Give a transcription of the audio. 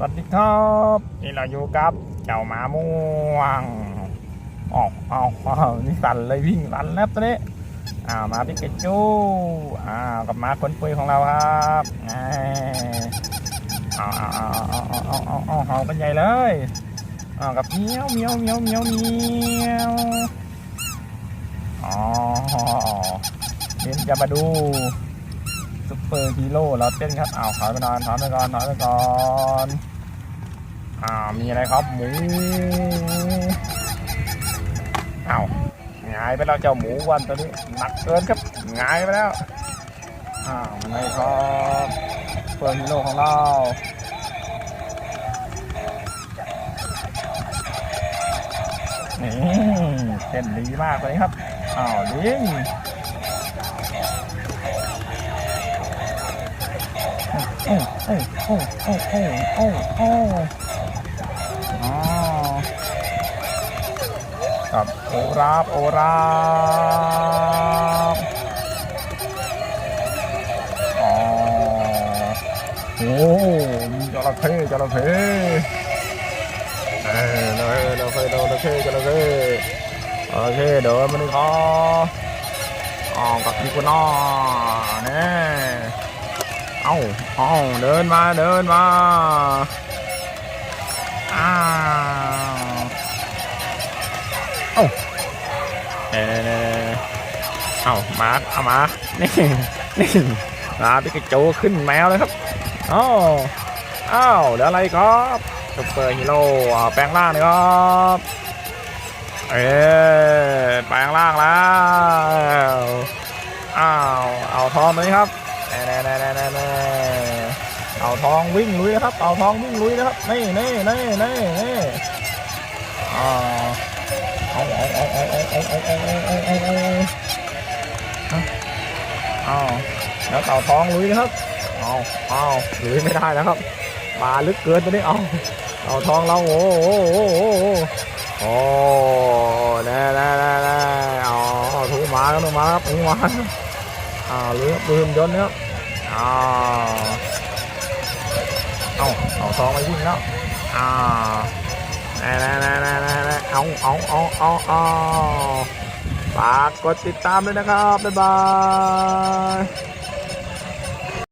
สวัสดีครับนี่เราอยู่กับเจ้าหมาม่วงออกเอาเอานี่สั่นเลยวิ่งสั่นแล้วตอนนี้อ้าวมาพิกาจูอ้าวกับหมาคนปุยของเราครับเอาเอาเอาเอาเอาเอาเอาเอาเห่ากันใหญ่เลยอ้าวกับเมียวเมียวเมียวเมียวเมียวอ๋อเดี๋ยวจะมาดู ซุปเปอร์ฮีโร่เราเต้นครับอ้าวถอยไปนอนถอยไปก่อนถอยไปก่อนอ้าวมีอะไรครับหมูอ้าวงายไปแล้วเจ้าหมูวันตัวนี้หนักเกินครับงายไปแล้วอ้าวไม่ครับซุปเปอร์ฮีโร่ของเรานี่เต้นดีมากเลยครับอ้าวลิง โอ้โอ้โอ้โอ้โอ้โอ้โอ้อ๋อกับโอราบโอราบอ๋อโอ้จระเข้จระเข้เออเลยจระเข้จระเข้จระเข้โอเคเดินมาเลยครับอ๋อกับพี่กุนอเนี่ย อาเอาเดินมาเดินมาอ้าวเอาเน่เน่เอามาเอามานี่นี่มาพิกาจูขึ้นแมวเลยครับอ้าวอ้าวเดี๋ยวอะไรครับซุปเปอร์ฮีโร่แปลงร่างเลยครับเอ๊แปลงร่างแล้วอ้าวเอาทองมาเลยครับ น่นน่นน่เอาทองวิ่งลุยนะครับ เอาทองวิ่งลุยนะครับ นี่นี่นี่นี่นี่เอาเอาเอาเอาเอาเอาเอาเอาเอาเอาเอาเอาเอาแล้วเต่าทองลุยนะครับ เอาเอาลุยไม่ได้แล้วครับ มาลึกเกินตัวนี้ เอาเต่าทองเราโอ้โหโอ้โหโอ้แน่แน่แน่แน่เอาเอถูกมาแล้วถูกมาครับถูกมาอ่าเรือปืนยนต์นะครับ อ้าเอาเอาทองมายิงแล้วอ้าแน่แน่แน่แน่แน่แน่เอาเอาเอาเอาเอาฝากกดติดตามด้วยนะครับบ๊ายบาย